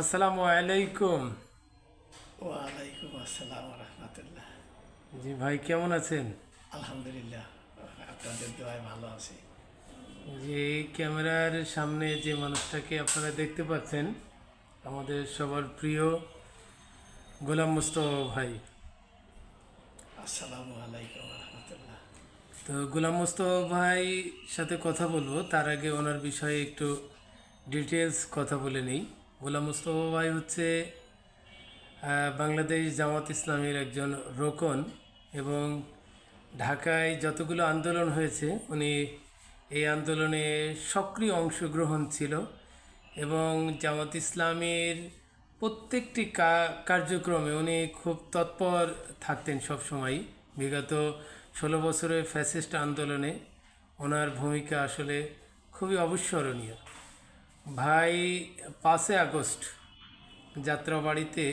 আসসালামু আলাইকুম। ওয়ালাইকুম আসসালাম রহমতুল্লাহ। জি ভাই কেমন আছেন? আলহামদুলিল্লাহ আপনাদের দোয়ায় ভালো আছি। যে ক্যামেরার সামনে যে মানুষটাকে আপনারা দেখতে পাচ্ছেন আমাদের সবার প্রিয় গোলাম মুস্তফা ভাই। আসসালামু আলাইকুম রহমতুল্লাহ। তো গোলাম মুস্তফা ভাই সাথে কথা বলব তার আগে ওনার বিষয়ে একটু ডিটেলস কথা বলে নেই। গোলাম মুস্তফা ভাই হচ্ছে বাংলাদেশ জামাত ইসলামের একজন রোকন এবং ঢাকায় যতগুলো আন্দোলন হয়েছে, উনি এই আন্দোলনে সক্রিয় অংশগ্রহণ ছিল এবং জামাত ইসলামের প্রত্যেকটি কার্যক্রমে উনি খুব তৎপর থাকতেন সবসময় বিগত ষোলো বছরের ফ্যাসিস্ট আন্দোলনে ওনার ভূমিকা আসলে খুবই অবিস্মরণীয়। ভাই পাঁচই আগস্ট যাত্রাবাড়িতে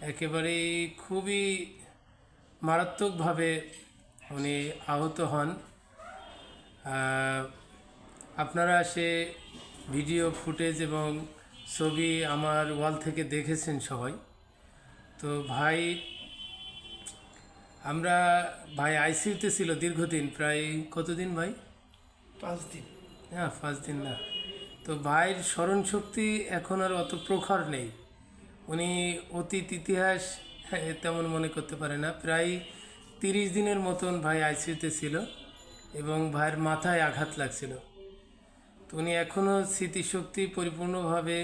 একেবারেই খুবই মারাত্মকভাবে উনি আহত হন। আপনারা সে ভিডিও ফুটেজ এবং ছবি আমার ওয়াল থেকে দেখেছেন সবাই। তো ভাই আমরা ভাই আইসিইউতে ছিল দীর্ঘদিন প্রায় কতদিন ভাই? পাঁচ দিন। হ্যাঁ পাঁচ দিন না। তো ভাইয়ের স্মরণ শক্তি এখন আর অত প্রখর নেই। উনি অতীত ইতিহাস হ্যাঁ, তেমন মনে করতে পারে না। প্রায় তিরিশ দিনের মতন ভাই আইসিইউতে ছিল এবং ভাইয়ের মাথায় আঘাত লাগছিল। তো উনি এখনও স্মৃতিশক্তি পরিপূর্ণভাবে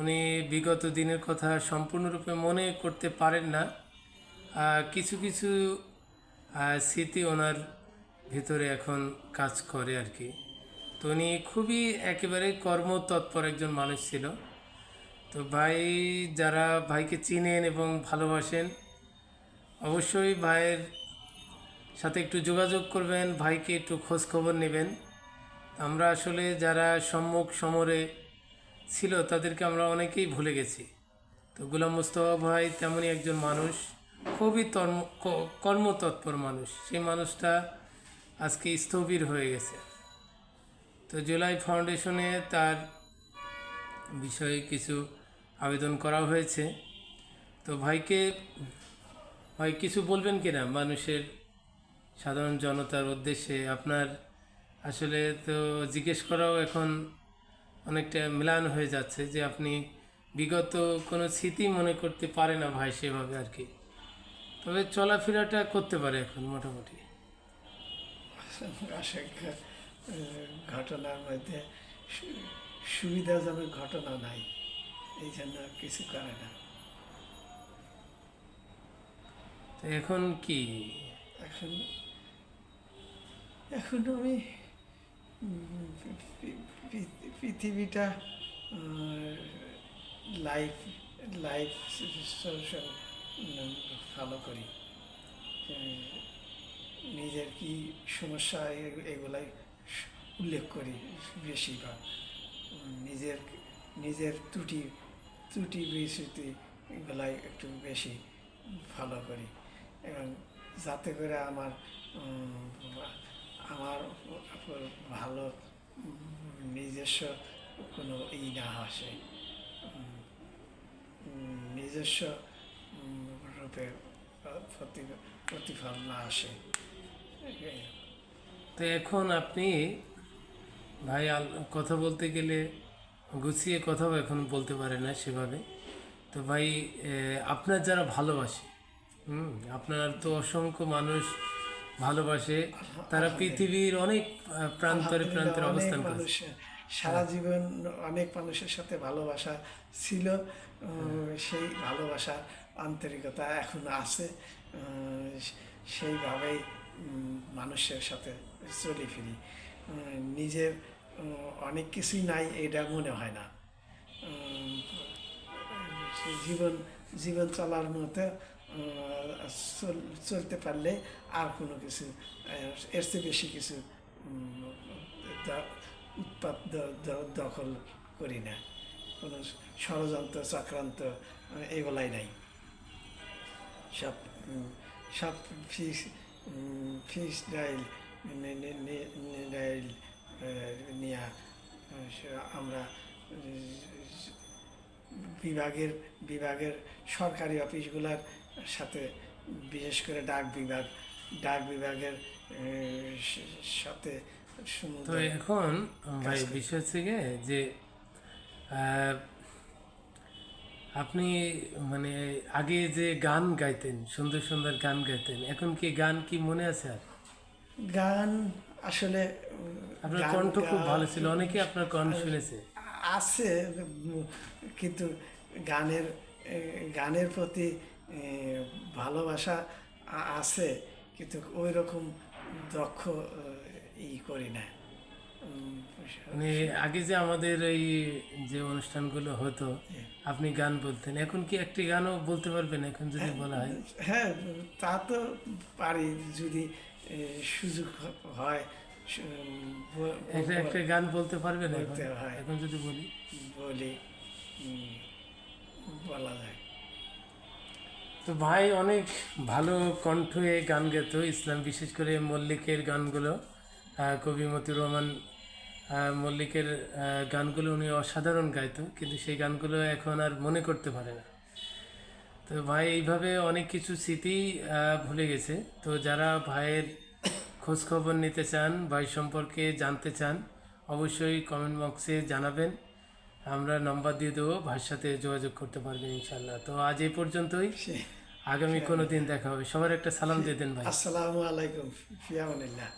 উনি বিগত দিনের কথা সম্পূর্ণরূপে মনে করতে পারেন না। কিছু কিছু স্মৃতি ওনার ভিতরে এখন কাজ করে আর কি। তো উনি খুবই একেবারে কর্মতৎপর একজন মানুষ ছিল। তো ভাই যারা ভাইকে চিনেন এবং ভালোবাসেন, অবশ্যই ভাইয়ের সাথে একটু যোগাযোগ করবেন, ভাইকে একটু খোঁজ খবর নেবেন। আমরা আসলে যারা সম্মুখ সমরে ছিল তাদেরকে আমরা অনেকেই ভুলে গেছি। তো গুলাম মুস্তফা ভাই তেমনই একজন মানুষ, খুবই কর্মতৎপর মানুষ। সেই মানুষটা আজকে স্থবির হয়ে গেছে। তো জুলাই ফাউন্ডেশনে তার বিষয়ে কিছু আবেদন করা হয়েছে। তো ভাইকে, ভাই কিছু বলবেন কিনা? মানুষের সাধারণ জনতার উদ্দেশ্যে আপনার আসলে তো জিজ্ঞেস করাও এখন অনেকটা মিলান হয়ে যাচ্ছে যে আপনি বিগত কোনো স্মৃতি মনে করতে পারে না ভাই সেভাবে আর কি। তবে চলাফেরাটা করতে পারে এখন মোটামুটি। আসলে ঘটনার মধ্যে সুবিধাজনক ঘটনা নাই। এই জন্য কিছু করে না। তো এখন কি? এখন এখন আমি পৃথিবীটা লাইফ লাইফ সোশ্যাল ফলো করি। নিজের কি সমস্যা এগুলাই উল্লেখ করি বেশিরভাগ। নিজের নিজের ত্রুটি ত্রুটি বিস্মৃতি এগুলাই একটু বেশি ফলো করি। এবং যাতে করে আমার আমার ভালো, নিজস্ব কোনো ই না আসে। নিজস্ব রূপে প্রতিফল না আসে। তো এখন আপনি ভাই কথা বলতে গেলে গুছিয়ে কথাও এখন বলতে পারে না সেভাবে। তো ভাই আপনার যারা ভালোবাসে হুম আপনার তো অসংখ্য মানুষ ভালোবাসে তারা পৃথিবীর অনেক প্রান্তরে প্রান্তরে অবস্থান করে সারা জীবন অনেক মানুষের সাথে ভালোবাসা ছিল সেই ভালোবাসা আন্তরিকতা এখন আছে সেইভাবেই মানুষের সাথে চলি ফিরি। নিজের অনেক কিছুই নাই এটা মনে হয় না। জীবন জীবন চলার মতো চল- চলতে পারলে আর কোনো কিছু এর চেয়ে বেশি কিছু উম, দ- উৎপাত দ- দ- দখল করি না। কোনো ষড়যন্ত্র চক্রান্ত এগুলাই নাই। সব সব ফিস ফিস ডাইল ডাইল নিয়ে আমরা বিভাগের বিভাগের সরকারি অফিসগুলোর সাথে বিশেষ করে ডাক বিভাগ ডাক বিভাগের সাথে তো এখন ভাই বিষয় হচ্ছে গিয়ে যে আপনি মানে আগে যে গান গাইতেন সুন্দর সুন্দর গান গাইতেন এখন কি গান কি মনে আছে আর? গান আসলে আপনার কণ্ঠ খুব ভালো ছিল অনেকে আপনার কণ্ঠ শুনেছে। আছে কিন্তু গানের গানের প্রতি ভালোবাসা আছে কিন্তু ওই রকম দক্ষ ই করি না। মানে আগে যে আমাদের এই যে অনুষ্ঠানগুলো হতো আপনি গান বলতেন এখন কি একটি গানও বলতে পারবেন এখন যদি বলা হয়? হ্যাঁ তা তো পারি যদি সুযোগ হয়। একটা একটা গান বলতে পারবেন এখন? বলতে। এখন যদি বলি। বলি বলা যায়। তো ভাই অনেক ভালো কণ্ঠে গান গেত। ইসলাম বিশেষ করে মল্লিকের গানগুলো। কবি মতিউর রহমান মল্লিকের গানগুলো উনি অসাধারণ গাইতো কিন্তু সেই গানগুলো এখন আর মনে করতে পারে না। তো ভাই এইভাবে অনেক কিছু স্মৃতি ভুলে গেছে। তো যারা ভাইয়ের খোঁজ খবর নিতে চান ভাই সম্পর্কে জানতে চান অবশ্যই কমেন্ট বক্সে জানাবেন। আমরা নম্বর দিয়ে দেবো ভাইয়ের সাথে যোগাযোগ করতে পারবেন ইনশাল্লাহ তো আজ এই পর্যন্তই। আগামী কোনো দিন দেখা হবে। সবার একটা সালাম দিয়ে দেন ভাই। আসসালামু আলাইকুম ফিয়ামানিল্লাহ